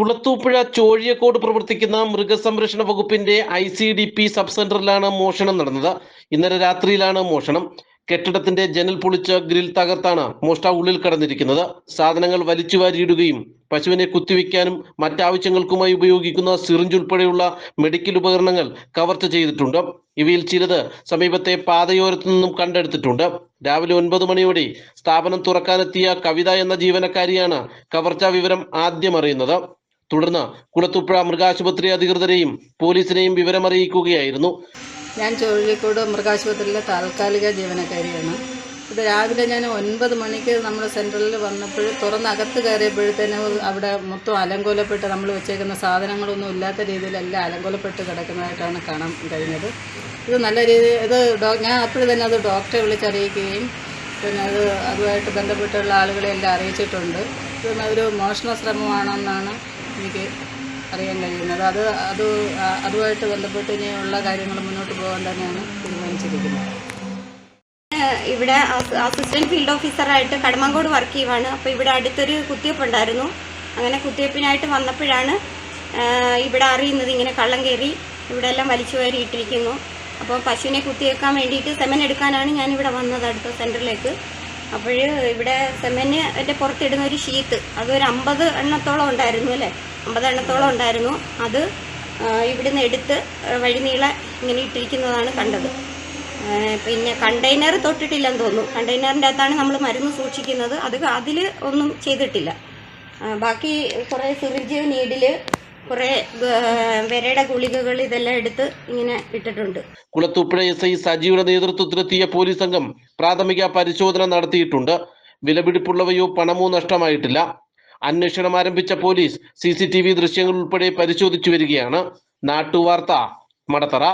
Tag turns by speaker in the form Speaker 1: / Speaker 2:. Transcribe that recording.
Speaker 1: കുളത്തൂപ്പുഴ ചോഴിയക്കോട് പ്രവർത്തിക്കുന്ന മൃഗസംരക്ഷണ വകുപ്പിന്റെ I C D P sub സെന്ററിലാണ് മോഷണം നടന്നത്. ഇന്നലെ രാത്രിയിലാണ് മോഷണം. കെട്ടിടത്തിന്റെ ജനൽ പൊളിച്ച് ഗ്രിൽ തകർത്താണ് മോഷ്ടാവ് ഉള്ളിൽ കടന്നിരിക്കുന്നത്. സാധനങ്ങൾ വലിച്ചു വാരിയിടുകയും പശുവിനെ കുത്തിവെക്കാനും മറ്റാവശ്യങ്ങൾക്കുമായി ഉപയോഗിക്കുന്ന സിറിഞ്ച് ഉൾപ്പെടെയുള്ള മെഡിക്കൽ ഉപകരണങ്ങൾ കവർച്ച ചെയ്തിട്ടുണ്ട്. ഇവയിൽ ചിലത് സമീപത്തെ പാതയോരത്തു നിന്നും കണ്ടെടുത്തിട്ടുണ്ട്. രാവിലെ ഒൻപത് മണിയോടെ സ്ഥാപനം തുറക്കാനെത്തിയ കവിത എന്ന ജീവനക്കാരിയാണ് കവർച്ചാ വിവരം ആദ്യം അറിയുന്നത്. തുടർന്ന് കുളത്തുപ്പുഴ മൃഗാശുപത്രി അധികൃതരെയും പോലീസിനെയും വിവരമറിയിക്കുകയായിരുന്നു.
Speaker 2: ഞാൻ ചുഴലിക്കോട് മൃഗാശുപത്രിയിലെ താൽക്കാലിക ജീവനക്കാരിയാണ്. ഇത് രാവിലെ ഞാൻ ഒൻപത് മണിക്ക് നമ്മൾ സെൻട്രലിൽ വന്നപ്പോൾ തുറന്ന് അകത്ത് കയറിയപ്പോഴത്തേന് അവിടെ മൊത്തം അലങ്കോലപ്പെട്ട് നമ്മൾ വെച്ചേക്കുന്ന സാധനങ്ങളൊന്നും ഇല്ലാത്ത രീതിയിലെല്ലാം അലങ്കോലപ്പെട്ട് കിടക്കുന്നതായിട്ടാണ് കാണാൻ കഴിഞ്ഞത്. ഇത് നല്ല രീതിയിൽ ഇത് ഡോ ഞാൻ അപ്പോൾ തന്നെ അത് ഡോക്ടറെ വിളിച്ചറിയിക്കുകയും പിന്നെ അത് അതുമായിട്ട് ബന്ധപ്പെട്ടുള്ള ആളുകളെ എല്ലാം അറിയിച്ചിട്ടുണ്ട്. ഇത് ഒരു മോഷണ ശ്രമമാണെന്നാണ് എനിക്ക് അറിയാൻ കഴിയുന്നത്. അത് അത് അതുമായിട്ട് ബന്ധപ്പെട്ട് ഇനിയുള്ള കാര്യങ്ങൾ മുന്നോട്ട് പോകാൻ തന്നെയാണ് തീരുമാനിച്ചിരിക്കുന്നത്.
Speaker 3: ഇവിടെ അസിസ്റ്റന്റ് ഫീൽഡ് ഓഫീസറായിട്ട് കടമങ്കോട് വർക്ക് ചെയ്യുവാണ് അപ്പോൾ ഇവിടെ അടുത്തൊരു കുത്തിവയ്പ്പ് ഉണ്ടായിരുന്നു. അങ്ങനെ കുത്തിവയ്പ്പിനായിട്ട് വന്നപ്പോഴാണ് ഇവിടെ അറിയുന്നത് ഇങ്ങനെ കള്ളം കയറി ഇവിടെ എല്ലാം വലിച്ചു കയറിയിട്ടിരിക്കുന്നു അപ്പോൾ പശുവിനെ കുത്തിവെക്കാൻ വേണ്ടിയിട്ട് സെമൻ എടുക്കാനാണ് ഞാൻ ഇവിടെ വന്നത് അടുത്ത സെന്ററിലേക്ക് അപ്പോൾ ഇവിടെ സെമന് എന്റെ പുറത്തിടുന്ന ഒരു ഷീറ്റ് അതൊരു അമ്പത് എണ്ണത്തോളം ഉണ്ടായിരുന്നു അല്ലേ? അമ്പത് എണ്ണത്തോളം ഉണ്ടായിരുന്നു. അത് ഇവിടുന്ന് എടുത്ത് വഴിനീള ഇങ്ങനെ ഇട്ടിരിക്കുന്നതാണ് കണ്ടത്. പിന്നെ കണ്ടെയ്നർ തൊട്ടിട്ടില്ലെന്ന് തോന്നുന്നു. കണ്ടെയ്നറിന്റെ അകത്താണ് നമ്മൾ മരുന്ന് സൂക്ഷിക്കുന്നത്. അത് അതിൽ ഒന്നും ചെയ്തിട്ടില്ല. ബാക്കി കുറേ സിറിഞ്ച് നീഡിൽ കുറേ വിരയുടെ ഗുളികകൾ ഇതെല്ലാം എടുത്ത് ഇങ്ങനെ ഇട്ടിട്ടുണ്ട്.
Speaker 1: കുളത്തൂപ്പുഴ എസ് ഐ സജിയുടെ നേതൃത്വത്തിലെത്തിയ പോലീസ് സംഘം പ്രാഥമിക പരിശോധന നടത്തിയിട്ടുണ്ട്. വിലപിടിപ്പുള്ളവയോ പണമോ നഷ്ടമായിട്ടില്ല. അന്വേഷണം ആരംഭിച്ച police C C T V ദൃശ്യങ്ങൾ ഉൾപ്പെടെ പരിശോധിച്ചു വരികയാണ്. നാട്ടുവാർത്ത മടത്തറ.